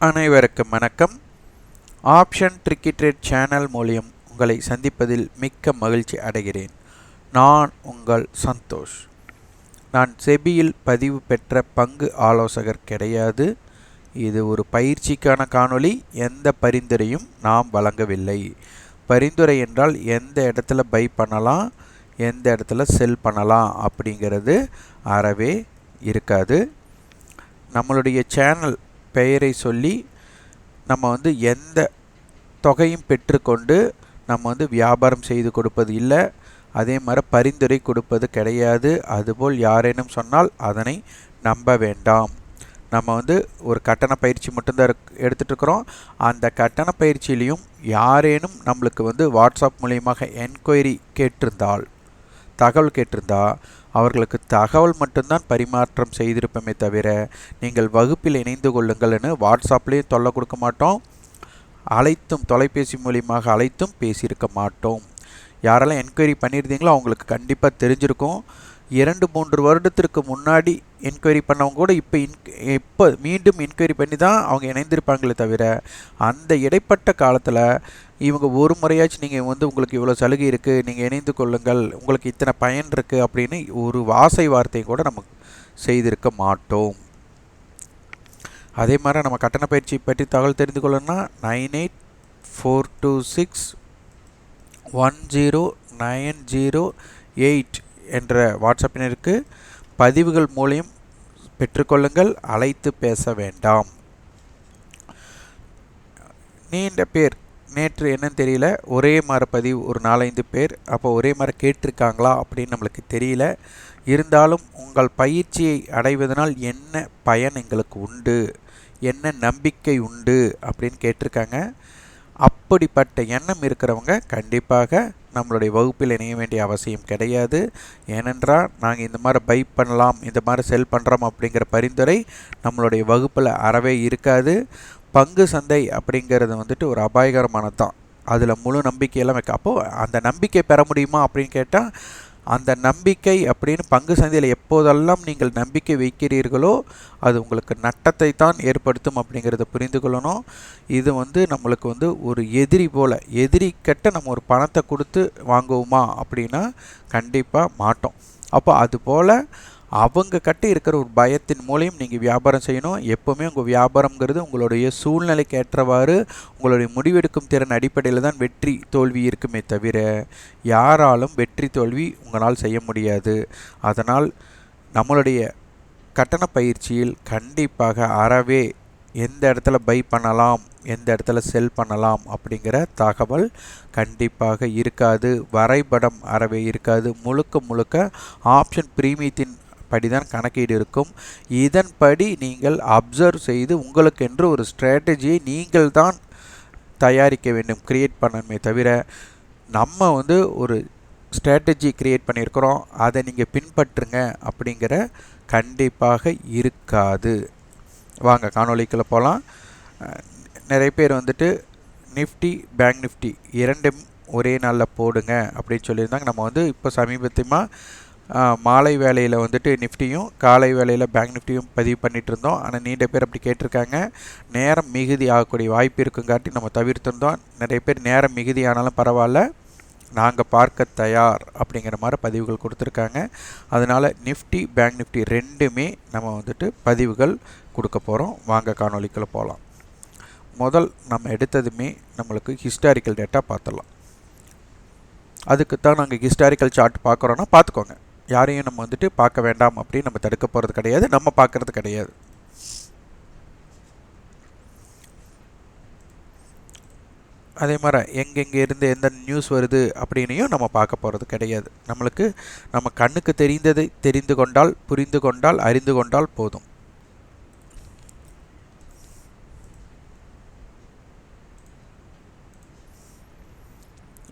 அனைவருக்கும் வணக்கம். Option ட்ரிக்கிட்ரேட் channel மூலியம் உங்களை சந்திப்பதில் மிக்க மகிழ்ச்சி அடைகிறேன். நான் உங்கள் சந்தோஷ். நான் செபியில் பதிவு பெற்ற பங்கு ஆலோசகர் கிடையாது. இது ஒரு பயிற்சிக்கான காணொளி. எந்த பரிந்துரையும் நாம் வழங்கவில்லை. பரிந்துரை என்றால் எந்த இடத்துல பை பண்ணலாம் எந்த இடத்துல செல் பண்ணலாம் அப்படிங்கிறது அறவே இருக்காது. நம்மளுடைய சேனல் பெயரை சொல்லி நம்ம வந்து எந்த தொகையும் பெற்றுக்கொண்டு நம்ம வந்து வியாபாரம் செய்து கொடுப்பது இல்லை. அதே மாதிரி பரிந்துரை கொடுப்பது கிடையாது. அதுபோல் யாரேனும் சொன்னால் அதனை நம்ப வேண்டாம். நம்ம வந்து ஒரு கட்டண பயிற்சி மட்டும்தான் எடுத்துகிட்டு இருக்கிறோம் அந்த கட்டண பயிற்சியிலையும் யாரேனும் நம்மளுக்கு வந்து வாட்ஸ்அப் மூலியமாக என்கொயரி கேட்டிருந்தால் தகவல் கேட்டிருந்தா அவர்களுக்கு தகவல் மட்டும்தான் பரிமாற்றம் செய்திருப்போமே தவிர நீங்கள் வகுப்பில் இணைந்து கொள்ளுங்கள்னு வாட்ஸ்அப்லேயும் தொல்லை கொடுக்க மாட்டோம். அழைத்தும் தொலைபேசி மூலியமாக அழைத்தும் பேசியிருக்க மாட்டோம். யாரெல்லாம் என்கொயரி பண்ணியிருந்தீங்களோ அவங்களுக்கு கண்டிப்பாக தெரிஞ்சிருக்கும். இரண்டு மூன்று வருடத்திற்கு முன்னாடி என்கொயரி பண்ணவங்க கூட இப்போ இன் இப்போ மீண்டும் என்கொயரி பண்ணி தான் அவங்க இணைந்திருப்பாங்களே தவிர அந்த இடைப்பட்ட காலத்தில் இவங்க ஒரு முறையாச்சும் நீங்கள் வந்து உங்களுக்கு இவ்வளோ சலுகை இருக்குது நீங்கள் இணைந்து கொள்ளுங்கள் உங்களுக்கு இத்தனை பயன் இருக்குது அப்படின்னு ஒரு வாசை வார்த்தை கூட நம்ம செய்திருக்க மாட்டோம். அதே மாதிரி நம்ம கட்டண பயிற்சி பற்றி தகவல் தெரிந்து கொள்ளணும்னா nine eight four two six one zero nine zero eight என்ற வாட்ஸ்அப்பினருக்கு பதிவுகள் மூலியம் பெற்றுக்கொள்ளுங்கள் அழைத்து பேச வேண்டாம். நீண்ட பேர் நேற்று என்னன்னு தெரியல ஒரே மாதிரி பதிவு ஒரு நாலஞ்சு பேர் அப்போ ஒரே மாதிரி கேட்டிருக்காங்களா அப்படின்னு நம்மளுக்கு தெரியல. இருந்தாலும் உங்கள் பயிற்சியை அடைவதனால் என்ன பயன் எங்களுக்கு உண்டு என்ன நம்பிக்கை உண்டு அப்படின்னு கேட்டிருக்காங்க. அப்படிப்பட்ட எண்ணம் இருக்கிறவங்க கண்டிப்பாக நம்மளுடைய வகுப்பில் இணைய வேண்டிய அவசியம் கிடையாது. ஏனென்றால் நாங்கள் இந்த மாதிரி பை பண்ணலாம் இந்த மாதிரி செல் பண்ணுறோம் அப்படிங்கிற பரிந்துரை நம்மளுடைய வகுப்பில் அறவே இருக்காது. பங்கு சந்தை அப்படிங்கிறது வந்துட்டு ஒரு அபாயகரமானது தான் அதில் முழு நம்பிக்கையெல்லாம் வைக்க அப்போது அந்த நம்பிக்கை பெற முடியுமா அப்படின்னு கேட்டால் அந்த நம்பிக்கை அப்படின்னு பங்கு சந்தையில் எப்போதெல்லாம் நீங்கள் நம்பிக்கை வைக்கிறீர்களோ அது உங்களுக்கு நட்டத்தை தான் ஏற்படுத்தும் அப்படிங்கிறத புரிந்து கொள்ளணும். இது வந்து நம்மளுக்கு வந்து ஒரு எதிரி போல் எதிரி கட்ட நம்ம ஒரு பணத்தை கொடுத்து வாங்குவோமா அப்படின்னா கண்டிப்பாக மாட்டோம். அப்போ அது போல் அவங்க கட்டி இருக்கிற ஒரு பயத்தின் மூலியம் நீங்கள் வியாபாரம் செய்யணும். எப்போவுமே உங்கள் வியாபாரங்கிறது உங்களுடைய சூழ்நிலைக்கு ஏற்றவாறு உங்களுடைய முடிவெடுக்கும் திறன் அடிப்படையில் தான் வெற்றி தோல்வி இருக்குமே தவிர யாராலும் வெற்றி தோல்வி உங்களால் செய்ய முடியாது. அதனால் நம்மளுடைய கட்டண பயிற்சியில் கண்டிப்பாக அறவே எந்த இடத்துல பை பண்ணலாம் எந்த இடத்துல செல் பண்ணலாம் அப்படிங்கிற தகவல் கண்டிப்பாக இருக்காது. வரைபடம் அறவே இருக்காது. முழுக்க முழுக்க ஆப்ஷன் பிரீமியத்தின் படி தான் கணக்கீடு இருக்கும். இதன்படி நீங்கள் அப்சர்வ் செய்து உங்களுக்கென்று ஒரு ஸ்ட்ராட்டஜியை நீங்கள் தான் தயாரிக்க வேண்டும் கிரியேட் பண்ணணுமே தவிர நம்ம வந்து ஒரு ஸ்ட்ராட்டஜி க்ரியேட் பண்ணியிருக்கிறோம் அதை நீங்கள் பின்பற்றுங்க அப்படிங்கிற கண்டிப்பாக இருக்காது. வாங்க காணொலிக்குள்ளே போகலாம் நிறைய பேர் வந்துட்டு நிஃப்டி பேங்க் நிஃப்டி இரண்டும் ஒரே நாளில் போடுங்க அப்படின்னு சொல்லியிருந்தாங்க. நம்ம வந்து இப்போ சமீபத்தியமாக மாலை வேலையில் வந்துட்டு நிஃப்டியும் காலை வேலையில் பேங்க் நிஃப்டியும் பதிவு பண்ணிகிட்டு இருந்தோம் ஆனால் நீண்ட பேர் அப்படி கேட்டிருக்காங்க. நேரம் மிகுதி ஆகக்கூடிய வாய்ப்பு இருக்குங்காட்டி நம்ம தவிர்த்திருந்தோம். நிறைய பேர் நேரம் மிகுதி ஆனாலும் பரவாயில்ல. நாங்கள் பார்க்க தயார் அப்படிங்கிற மாதிரி பதிவுகள் கொடுத்துருக்காங்க. அதனால் நிஃப்டி பேங்க் நிஃப்டி ரெண்டுமே நம்ம வந்துட்டு பதிவுகள் கொடுக்க போகிறோம் வாங்க காணொலிக்குள்ளே போகலாம் முதல் நம்ம எடுத்ததுமே நம்மளுக்கு ஹிஸ்டாரிக்கல் டேட்டா பார்த்துடலாம். அதுக்கு தான் நாங்கள் ஹிஸ்டாரிக்கல் சார்ட் பார்க்குறோன்னா பார்த்துக்கோங்க. யாரையும் நம்ம வந்துட்டு பார்க்க வேண்டாம் அப்படின்னு நம்ம தடுக்க போகிறது கிடையாது நம்ம பார்க்குறது கிடையாது. அதே மாதிரி எங்கெங்கே இருந்து எந்த நியூஸ் வருது அப்படின்னையும் நம்ம பார்க்க போகிறது கிடையாது. நம்மளுக்கு நம்ம கண்ணுக்கு தெரிந்ததை தெரிந்து கொண்டால் புரிந்து கொண்டால் அறிந்து கொண்டால் போதும்.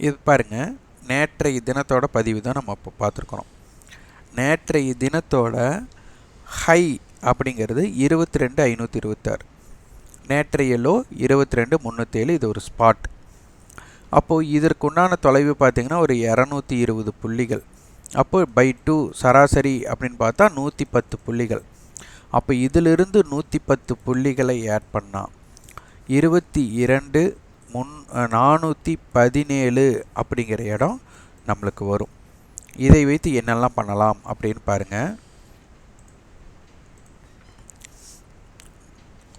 இது பாருங்கள் நேற்றைய தினத்தோட பதிவு தான் நம்ம இப்போ பார்த்துருக்குறோம். நேற்றைய தினத்தோட ஹை அப்படிங்கிறது இருபத்தி ரெண்டு ஐநூற்றி இருபத்தாறு நேற்றைய லோ இருபத்தி ரெண்டு முந்நூற்றேழு இது ஒரு ஸ்பாட் அப்போது இதற்குண்டான தொலைவு பார்த்திங்கன்னா ஒரு இரநூத்தி இருபது புள்ளிகள். அப்போ பை டூ சராசரி அப்படின்னு பார்த்தா நூற்றி பத்து புள்ளிகள். அப்போ இதிலிருந்து நூற்றி பத்து புள்ளிகளை ஆட் பண்ணால் இருபத்தி இரண்டு முன் நானூற்றி பதினேழு அப்படிங்கிற இடம் நம்மளுக்கு வரும். இதை வைத்து என்னெல்லாம் பண்ணலாம் அப்படின்னு பாருங்கள்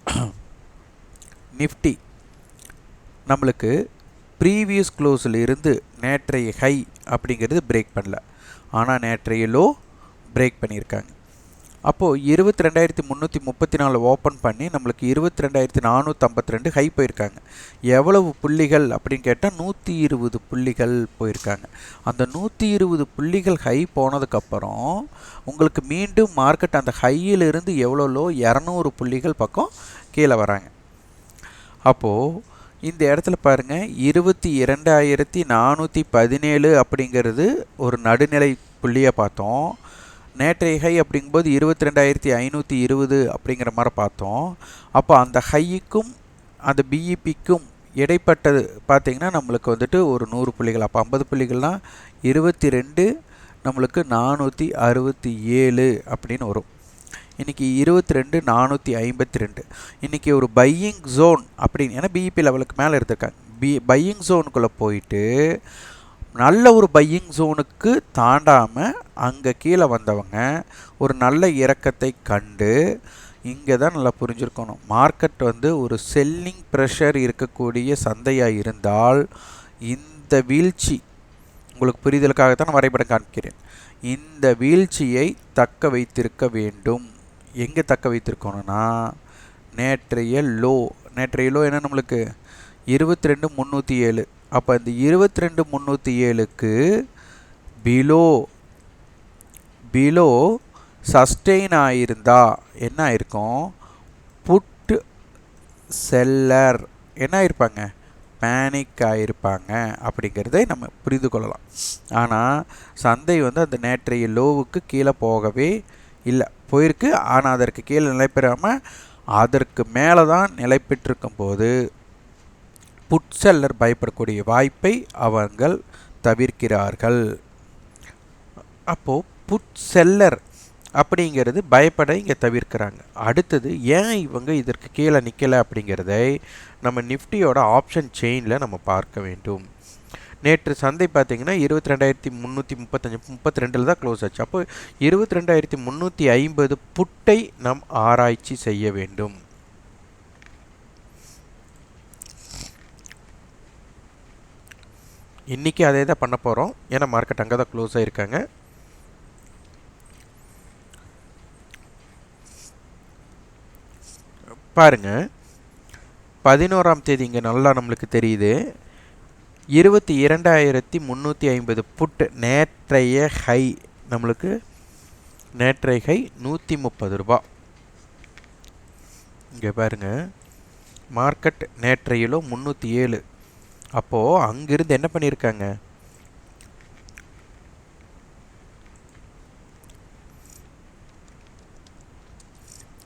நிஃப்டி நம்மளுக்கு ப்ரீவியஸ் க்ளோஸில் இருந்து நேற்றைய ஹை அப்படிங்கிறது பிரேக் பண்ணல. ஆனால் நேற்றைய லோ பிரேக் பண்ணியிருக்காங்க. அப்போது இருபத்தி ரெண்டாயிரத்தி முந்நூற்றி முப்பத்தி நாலு ஓப்பன் பண்ணி நம்மளுக்கு இருபத்தி ரெண்டாயிரத்தி நானூற்றி ரெண்டு ஹை போயிருக்காங்க. எவ்வளவு புள்ளிகள் அப்படின்னு கேட்டால் நூற்றி இருபது புள்ளிகள் போயிருக்காங்க. அந்த நூற்றி இருபது புள்ளிகள் ஹை போனதுக்கப்புறம் உங்களுக்கு மீண்டும் மார்க்கெட் அந்த ஹையிலிருந்து எவ்வளோ லோ இரநூறு புள்ளிகள் பக்கம் கீழே வராங்க. அப்போது இந்த இடத்துல பாருங்கள் இருபத்தி இரண்டாயிரத்தி நானூற்றி பதினேழு அப்படிங்கிறது ஒரு நடுநிலை புள்ளியை பார்த்தோம். நேற்றைய ஹை அப்படிங்கும்போது இருபத்தி ரெண்டாயிரத்தி ஐநூற்றி இருபது அப்படிங்கிற மாதிரி பார்த்தோம். அப்போ அந்த ஹைக்கும் அந்த பிஇபிக்கும் இடைப்பட்டது பார்த்திங்கன்னா நம்மளுக்கு வந்துட்டு ஒரு நூறு புள்ளிகள். அப்போ ஐம்பது புள்ளிகள்னால் இருபத்தி ரெண்டு நம்மளுக்கு நானூற்றி அறுபத்தி ஏழு அப்படின்னு வரும். இன்றைக்கி இருபத்தி ரெண்டு நானூற்றி ஐம்பத்தி ரெண்டு. இன்றைக்கி ஒரு பையிங் ஜோன் அப்படின்னு ஏன்னா பிஇபி லெவலுக்கு மேலே எடுத்திருக்காங்க. பி பையிங் ஜோனுக்குள்ளே போயிட்டு நல்ல ஒரு பையிங் ஜோனுக்கு தாண்டாமல் அங்கே கீழே வந்தவங்க ஒரு நல்ல இறக்கத்தை கண்டு இங்கே தான் நல்லா புரிஞ்சுருக்கணும். மார்க்கெட் வந்து ஒரு செல்லிங் ப்ரெஷர் இருக்கக்கூடிய சந்தையாக இருந்தால் இந்த வீழ்ச்சி உங்களுக்கு புரிதலுக்காகத்தான் நான் வரைபடம் காண்பிக்கிறேன். இந்த வீழ்ச்சியை தக்க வைத்திருக்க வேண்டும். எங்கே தக்க வைத்திருக்கணும்னா நேற்றைய லோ நேற்றைய லோ என்ன நம்மளுக்கு? இருபத்தி ரெண்டு முந்நூற்றி ஏழு. அப்போ இந்த இருபத்தி ரெண்டு முந்நூற்றி ஏழுக்கு பிலோ பிலோ சஸ்டெயின் ஆகியிருந்தா என்ன ஆயிருக்கும்? புட்டு செல்லர் என்ன ஆயிருப்பாங்க? பேனிக் ஆகிருப்பாங்க அப்படிங்கிறதை நம்ம புரிந்து கொள்ளலாம். ஆனால் சந்தை வந்து அந்த நேற்றைய லோவுக்கு கீழே போகவே இல்லை. போயிருக்கு. ஆனால் அதற்கு கீழே நிலை பெறாமல் அதற்கு மேலே தான் நிலை பெற்றிருக்கும் போது புட்செல்லர் பயப்படக்கூடிய வாய்ப்பை அவங்கள் தவிர்க்கிறார்கள். அப்போது புட்செல்லர் அப்படிங்கிறது பயப்பட இங்கே தவிர்க்கிறாங்க. அடுத்தது ஏன் இவங்க இதற்கு கீழே நிற்கலை அப்படிங்கிறதை நம்ம நிஃப்டியோட ஆப்ஷன் செயினில் நம்ம பார்க்க வேண்டும். நேற்று சந்தை பார்த்தீங்கன்னா இருபத்தி ரெண்டாயிரத்தி முந்நூற்றி முப்பத்தஞ்சு முப்பத்தி ரெண்டில் தான் க்ளோஸ் ஆச்சு. அப்போ இருபத்தி ரெண்டாயிரத்தி முந்நூற்றி ஐம்பது புட்டை நம் ஆராய்ச்சி செய்ய வேண்டும். இன்றைக்கி அதே தான் பண்ண போகிறோம் ஏன்னா மார்க்கெட் அங்கே தான் க்ளோஸ் ஆகிருக்காங்க பாருங்கள் பதினோராம் தேதி இங்கே நல்லா நம்மளுக்கு தெரியுது. இருபத்தி இரண்டாயிரத்தி முந்நூற்றி ஐம்பது புட் நேற்றைய ஹை நம்மளுக்கு. நேற்றைய ஹை நூற்றி முப்பது ரூபா. இங்கே பாருங்கள் மார்க்கெட் நேற்றையிலோ முந்நூற்றி ஏழு. அப்போது அங்கிருந்து என்ன பண்ணியிருக்காங்க?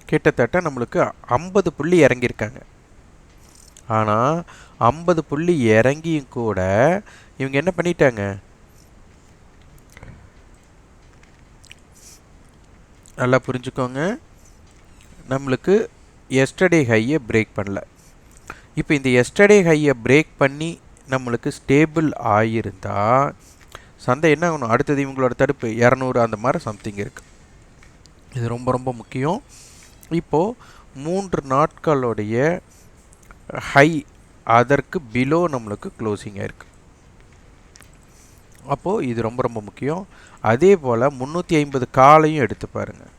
கிட்டத்தட்ட நம்மளுக்கு ஐம்பது புள்ளி இறங்கியிருக்காங்க. ஆனால் ஐம்பது புள்ளி இறங்கியும் கூட இவங்க என்ன பண்ணிட்டாங்க? நல்லா புரிஞ்சுக்கோங்க. நம்மளுக்கு எஸ்டர்டே ஹையை பிரேக் பண்ணல. இப்போ இந்த எஸ்டர்டே ஹையை பிரேக் பண்ணி நம்மளுக்கு ஸ்டேபிள் ஆகியிருந்தால் சந்தை என்ன ஆகணும்? அடுத்தது இவங்களோட தடுப்பு இரநூறு அந்த மாதிரி சம்திங் இருக்குது இது ரொம்ப ரொம்ப முக்கியம். இப்போது மூன்று நாட்களுடைய ஹை அதற்கு பிலோ நம்மளுக்கு க்ளோசிங் இருக்குது அப்போது இது ரொம்ப ரொம்ப முக்கியம். அதே போல் முந்நூற்றி ஐம்பது காலையும் எடுத்து பாருங்கள்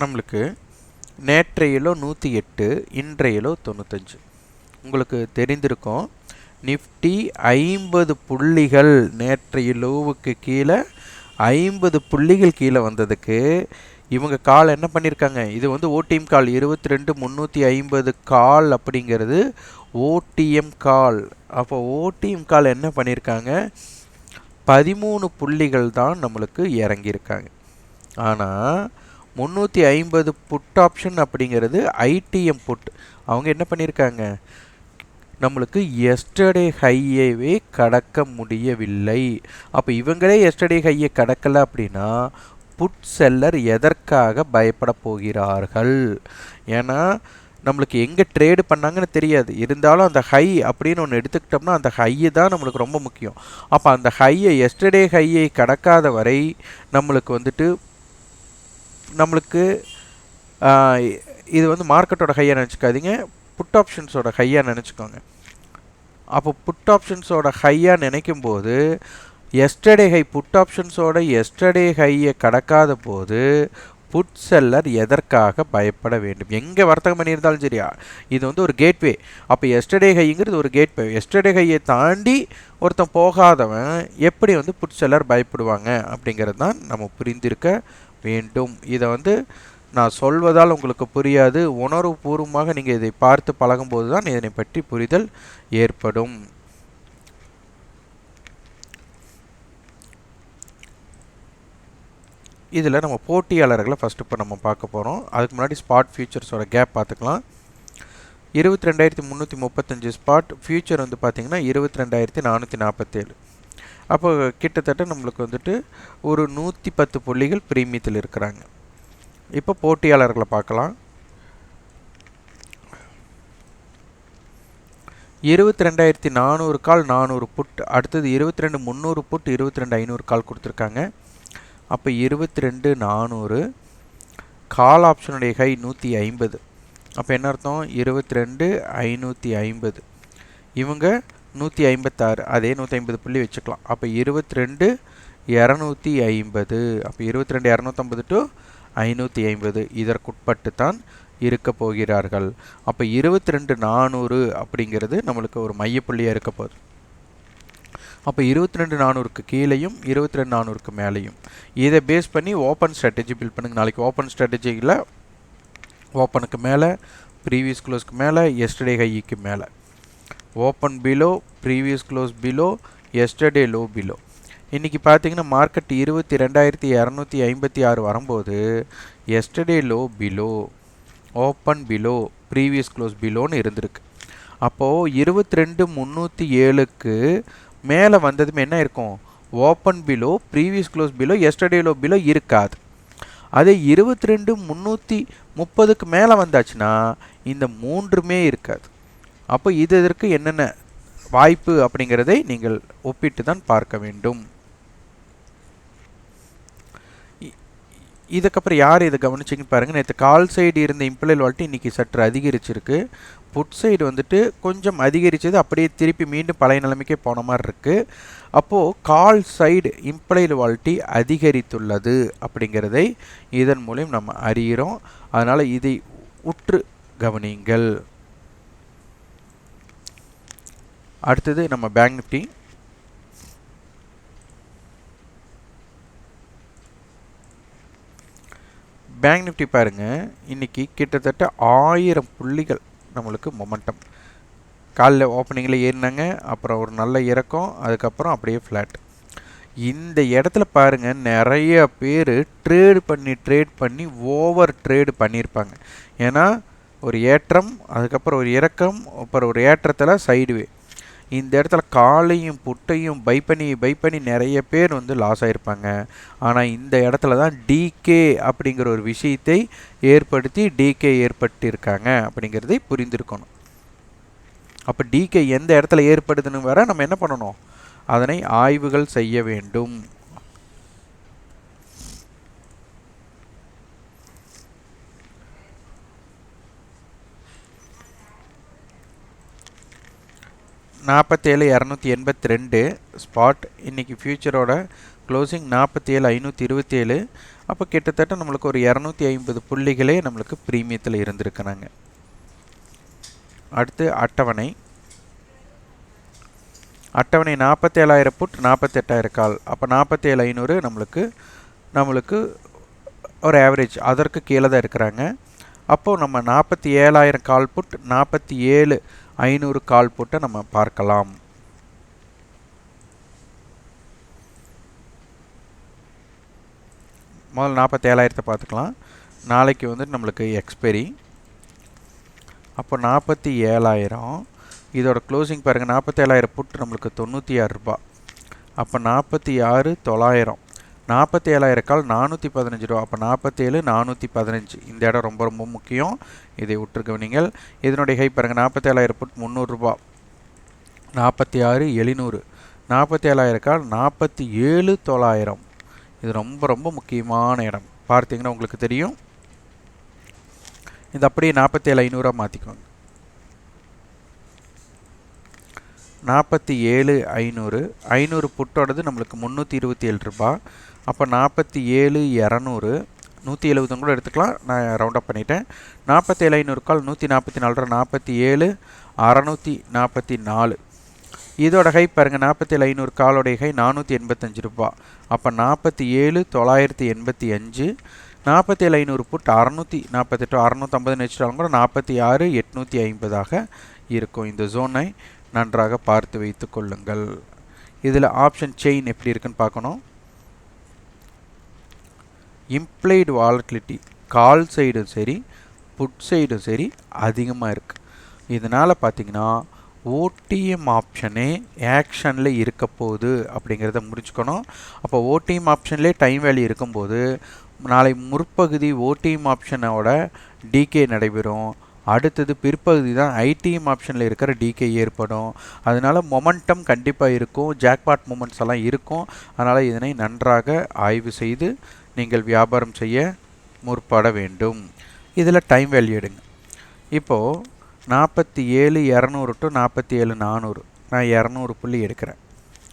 நம்மளுக்கு நேற்றையிலோ நூற்றி எட்டு இன்றையிலோ தொண்ணூத்தஞ்சு. உங்களுக்கு தெரிந்திருக்கும் நிஃப்டி ஐம்பது புள்ளிகள் நேற்றையிலோவுக்கு கீழே ஐம்பது புள்ளிகள் கீழே வந்ததுக்கு இவங்க கால் என்ன பண்ணியிருக்காங்க இது வந்து ஓடிஎம் கால் இருபத்தி ரெண்டு முந்நூற்றி ஐம்பது கால் அப்படிங்கிறது ஓடிஎம் கால். அப்போ ஓடிஎம் கால் என்ன பண்ணியிருக்காங்க பதிமூணு புள்ளிகள் தான் நம்மளுக்கு இறங்கியிருக்காங்க. ஆனால் முந்நூற்றி ஐம்பது புட் ஆப்ஷன் அப்படிங்கிறது ஐடிஎம் புட் அவங்க என்ன பண்ணியிருக்காங்க நம்மளுக்கு எஸ்டர்டே ஹையவே கடக்க முடியவில்லை. அப்போ இவங்களே எஸ்டர்டே ஹையை கடக்கலை அப்படின்னா புட் செல்லர் எதற்காக பயப்பட போகிறார்கள்? ஏன்னா நம்மளுக்கு எங்கே ட்ரேடு பண்ணாங்கன்னு தெரியாது. இருந்தாலும் அந்த ஹை அப்படின்னு ஒன்று எடுத்துக்கிட்டோம்னா அந்த ஹையை தான் நம்மளுக்கு ரொம்ப முக்கியம். அப்போ அந்த ஹையை எஸ்டர்டே ஹையை கடக்காத வரை நம்மளுக்கு வந்துட்டு நம்மளுக்கு இது வந்து மார்க்கெட்டோட ஹையாக நினச்சிக்காதீங்க. புட் ஆப்ஷன்ஸோட ஹையாக நினச்சிக்கோங்க. அப்போ புட் ஆப்ஷன்ஸோட ஹையாக நினைக்கும் போது எஸ்டர்டே ஹை புட் ஆப்ஷன்ஸோட எஸ்டர்டே ஹையை கடக்காத போது புட் செல்லர் எதற்காக பயப்பட வேண்டும்? எங்கே வர்த்தகம் பண்ணியிருந்தாலும் சரியா? இது வந்து ஒரு கேட்வே அப்போ எஸ்டர்டே ஹைங்கிறது ஒரு கேட்வே எஸ்டர்டே ஹையை தாண்டி ஒருத்தன் போகாதவன் எப்படி வந்து புட் செல்லர் பயப்படுவாங்க அப்படிங்கிறது தான் நம்ம புரிந்திருக்க வேண்டும். இதை வந்து நான் சொல்வதால் உங்களுக்கு புரியாது. உணர்வுபூர்வமாக நீங்கள் இதை பார்த்து பழகும்போது தான் இதனை பற்றி புரிதல் ஏற்படும். இதில் நம்ம போட்டியாளர்களை ஃபஸ்ட்டு இப்போ நம்ம பார்க்க போகிறோம் அதுக்கு முன்னாடி ஸ்பாட் ஃபியூச்சர்ஸோட கேப் பார்த்துக்கலாம். இருபத்தி ரெண்டாயிரத்தி முந்நூற்றி முப்பத்தஞ்சு ஸ்பாட் ஃபியூச்சர் வந்து பார்த்திங்கன்னா இருபத்தி ரெண்டாயிரத்தி நானூற்றி நாற்பத்தேழு. அப்போ கிட்டத்தட்ட நம்மளுக்கு வந்துட்டு ஒரு நூற்றி பத்து புள்ளிகள் பிரீமியத்தில் இருக்கிறாங்க. இப்போ போட்டியாளர்களை பார்க்கலாம். இருபத்தி ரெண்டாயிரத்தி நானூறு கால் நானூறு புட் அடுத்தது இருபத்தி ரெண்டு முந்நூறு புட் இருபத்தி ரெண்டு ஐநூறு கால் கொடுத்துருக்காங்க. அப்போ இருபத்தி ரெண்டு நானூறு கால் ஆப்ஷனுடைய ஹை நூற்றி ஐம்பது அப்போ என்ன அர்த்தம்? இருபத்தி ரெண்டு ஐநூற்றி ஐம்பது இவங்க நூற்றி ஐம்பத்தாறு அதே நூற்றி ஐம்பது புள்ளி வச்சுக்கலாம். அப்போ இருபத்தி ரெண்டு இரநூத்தி ஐம்பது அப்போ இருபத்தி ரெண்டு இரநூத்தம்பது டு ஐநூற்றி ஐம்பது இதற்குட்பட்டு தான் இருக்க போகிறார்கள். அப்போ இருபத்தி ரெண்டு நானூறு அப்படிங்கிறது நம்மளுக்கு ஒரு மையப்புள்ளியாக இருக்க போகுது. அப்போ இருபத்தி ரெண்டு நானூறுக்கு கீழேயும் இருபத்தி ரெண்டு நானூறுக்கு மேலேயும். இதை பேஸ் பண்ணி ஓப்பன் ஸ்ட்ராட்டஜி பில்ட் பண்ணுங்க. நாளைக்கு ஓப்பன் ஸ்ட்ராட்டஜியில் ஓப்பனுக்கு மேலே ப்ரீவியஸ் க்ளோஸ்க்கு மேலே எஸ்டர்டே ஹைக்கு மேலே. Open below previous close below yesterday low below இன்றைக்கி பார்த்தீங்கன்னா மார்க்கெட் இருபத்தி ரெண்டாயிரத்தி இரநூத்தி ஐம்பத்தி ஆறு வரும்போது yesterday low below open below previous close பிலோன்னு இருந்திருக்கு. அப்போது இருபத்தி ரெண்டு முந்நூற்றி ஏழுக்கு மேலே வந்ததுமே என்ன இருக்கும்? Open below previous close below yesterday low below இருக்காது. அதே இருபத்தி ரெண்டு முந்நூற்றி முப்பதுக்கு மேலே வந்தாச்சுன்னா இந்த மூன்றுமே இருக்காது. அப்போ இது இதற்கு என்னென்ன வாய்ப்பு அப்படிங்கிறதை நீங்கள் ஒப்பிட்டு தான் பார்க்க வேண்டும். இதுக்கப்புறம் யார் இதை கவனிச்சிங்கன்னு பாருங்கள் நேற்று கால் சைடு இருந்த இம்ப்ளைல் வால்ட்டு இன்றைக்கி சற்று அதிகரிச்சிருக்கு. புட் சைடு வந்துட்டு கொஞ்சம் அதிகரித்தது அப்படியே திருப்பி மீண்டும் பழைய நிலைமைக்கே போன மாதிரி இருக்குது அப்போது கால் சைடு இம்ப்ளைல் வால்ட்டி அதிகரித்துள்ளது அப்படிங்கிறதை இதன் மூலம் நம்ம அறிகிறோம் அதனால் இதை உற்று கவனிங்கள் அடுத்தது நம்ம பேங்க் நிஃப்டி பேங்க் நிஃப்டி பாருங்கள் இன்றைக்கி கிட்டத்தட்ட ஆயிரம் புள்ளிகள் நம்மளுக்கு மொமெண்டம் காலைல ஓப்பனிங்கில் ஏறினாங்க அப்புறம் ஒரு நல்ல இறக்கம் அதுக்கப்புறம் அப்படியே ஃப்ளாட் இந்த இடத்துல பாருங்கள் நிறைய பேர் ட்ரேடு பண்ணி ட்ரேட் பண்ணி ஓவர் ட்ரேடு பண்ணியிருப்பாங்க. ஏன்னா ஒரு ஏற்றம் அதுக்கப்புறம் ஒரு இறக்கம் அப்புறம் ஒரு ஏற்றத்தில் சைடுவே இந்த இடத்துல காலையும் புட்டையும் பை பண்ணி பை பண்ணி நிறைய பேர் வந்து லாஸ் ஆகிருப்பாங்க ஆனால் இந்த இடத்துல தான் டிகே அப்படிங்கிற ஒரு விஷயத்தை ஏற்படுத்தி டிகே ஏற்பட்டிருக்காங்க அப்படிங்கிறதை புரிந்திருக்கணும். அப்போ டிகே எந்த இடத்துல ஏற்படுதுன்னு வர நம்ம என்ன பண்ணணும்? அதனை ஆய்வுகள் செய்ய வேண்டும். நாற்பத்தேழு இரநூத்தி எண்பத்தி ரெண்டு ஸ்பாட் இன்றைக்கி ஃப்யூச்சரோட க்ளோசிங் நாற்பத்தி ஏழு ஐநூற்றி இருபத்தேழு. அப்போ கிட்டத்தட்ட நம்மளுக்கு ஒரு இரநூத்தி ஐம்பது புள்ளிகளே நம்மளுக்கு ப்ரீமியத்தில் இருந்திருக்கிறாங்க. அடுத்து அட்டவணை. அட்டவணை நாற்பத்தேழாயிரம் புட் நாற்பத்தெட்டாயிரம் கால். அப்போ நாற்பத்தேழு ஐநூறு நம்மளுக்கு நம்மளுக்கு ஒரு ஆவரேஜ் அதற்கு கீழே தான் இருக்கிறாங்க. அப்போது நம்ம நாற்பத்தி ஏழாயிரம் கால் புட் நாற்பத்தி ஏழு ஐநூறு கால் போட்டு நம்ம பார்க்கலாம். முதல் நாற்பத்தேழாயிரத்தை பார்த்துக்கலாம். நாளைக்கு வந்து நம்மளுக்கு எக்ஸ்பெரி அப்போ நாற்பத்தி ஏழாயிரம் இதோட க்ளோசிங் பாருங்கள் நாற்பத்தேழாயிரம் புட்டு நம்மளுக்கு தொண்ணூற்றி ஆறு ரூபா அப்போ நாற்பத்தி ஆறு தொள்ளாயிரம். நாற்பத்தி ஏழாயிரக்கால் நானூற்றி பதினஞ்சு ரூபா. அப்போ நாற்பத்தேழு நானூற்றி பதினஞ்சு. இந்த இடம் ரொம்ப ரொம்ப முக்கியம். இதை விட்டுருக்க நீங்கள். இதனுடைய ஹை பாருங்கள் நாற்பத்தி ஏழாயிரம் புட் முந்நூறுரூபா நாற்பத்தி ஆறு எழுநூறு. நாற்பத்தி ஏழாயிரக்கால் நாற்பத்தி ஏழு தொள்ளாயிரம். இது ரொம்ப ரொம்ப முக்கியமான இடம். பார்த்தீங்கன்னா உங்களுக்கு தெரியும். இது அப்படியே நாற்பத்தி ஏழு ஐநூறாக மாற்றிக்குவாங்க நாற்பத்தி ஏழு ஐநூறு. ஐநூறு புட்டோடது நம்மளுக்கு முந்நூற்றி இருபத்தி ஏழு ரூபா. அப்போ நாற்பத்தி ஏழு இரநூறு நூற்றி எழுபதும் கூட எடுத்துக்கலாம். நான் ரவுண்டப் பண்ணிட்டேன். நாற்பத்தேழு ஐநூறு கால் நூற்றி நாற்பத்தி நாலு நாற்பத்தி ஏழு அறநூற்றி நாற்பத்தி நாலு. இதோட ஹை பாருங்கள் நாற்பத்தேழு ஐநூறு காலோடைய ஹை நானூற்றி எண்பத்தஞ்சு ரூபா. அப்போ நாற்பத்தி ஏழு தொள்ளாயிரத்தி எண்பத்தி அஞ்சு நாற்பத்தேழு ஐநூறு புட் அறநூற்றி நாற்பத்தெட்டு அறநூற்றம்பதுன்னு வச்சுட்டாலும் கூட நாற்பத்தி ஆறு எட்நூற்றி ஐம்பதாக இருக்கும். இந்த ஜோனை நன்றாக பார்த்து வைத்து கொள்ளுங்கள். இதில் ஆப்ஷன் செயின் எப்படி இருக்குன்னு பார்க்கணும். இம்ப்ளைடு வாலட்டிலிட்டி கால் சைடும் சரி புட் சைடும் சரி அதிகமாக இருக்குது இதனால் பார்த்தீங்கன்னா ஓடிஎம் ஆப்ஷனே ஆக்ஷனில் இருக்க போகுது அப்படிங்கிறத முடிச்சுக்கணும். அப்போ ஓடிஎம் ஆப்ஷன்லேயே டைம் வேல்யூ இருக்கும்போது நாளை முற்பகுதி ஓடிஎம் ஆப்ஷனோட டிகே நடைபெறும். அடுத்தது பிற்பகுதி தான் ஐடிஎம் ஆப்ஷனில் இருக்கிற டிகே ஏற்படும். அதனால் மொமெண்டம் கண்டிப்பாக இருக்கும். ஜாக்பாட் மூமெண்ட்ஸ் எல்லாம் இருக்கும். அதனால் இதனை நன்றாக ஆய்வு செய்து நீங்கள் வியாபாரம் செய்ய முற்பட வேண்டும். இதில் டைம் வேல்யூ எடுங்க. இப்போது நாற்பத்தி ஏழு இரநூறு டு நாற்பத்தி ஏழு நானூறு. நான் இரநூறு புள்ளி எடுக்கிறேன்.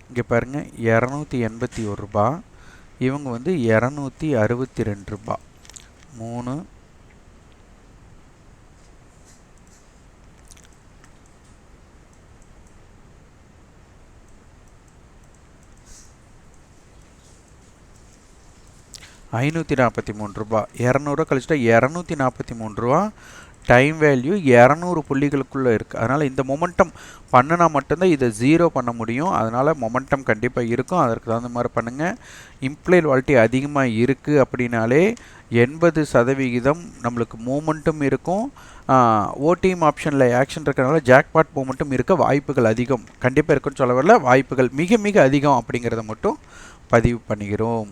இங்கே பாருங்கள் இரநூத்தி எண்பத்தி ஒரு ரூபா இவங்க வந்து இரநூத்தி அறுபத்தி ரெண்டு ரூபா மூணு ஐநூற்றி நாற்பத்தி மூணு ரூபா. இரநூறுவா கழிச்சிட்டா இரநூத்தி நாற்பத்தி மூணு ரூபா. டைம் வேல்யூ இரநூறு புள்ளிகளுக்குள்ளே இருக்குது அதனால் இந்த மொமெண்டம் பண்ணினா மட்டும்தான் இதை ஜீரோ பண்ண முடியும். அதனால் மொமெண்டம் கண்டிப்பாக இருக்கும். அதற்கு தகுந்த மாதிரி பண்ணுங்கள் இம்ப்ளைட் வால்ட்டி அதிகமாக இருக்குது அப்படின்னாலே எண்பது சதவிகிதம் நம்மளுக்கு மூமெண்ட்டும் இருக்கும். ஓடிஎம் ஆப்ஷனில் ஆக்ஷன் இருக்கிறனால ஜாக்பாட் மூமெண்ட்டும் இருக்க வாய்ப்புகள் அதிகம். கண்டிப்பாக இருக்குன்னு சொல்ல வரல. வாய்ப்புகள் மிக மிக அதிகம் அப்படிங்கிறத மட்டும் பதிவு பண்ணுகிறோம்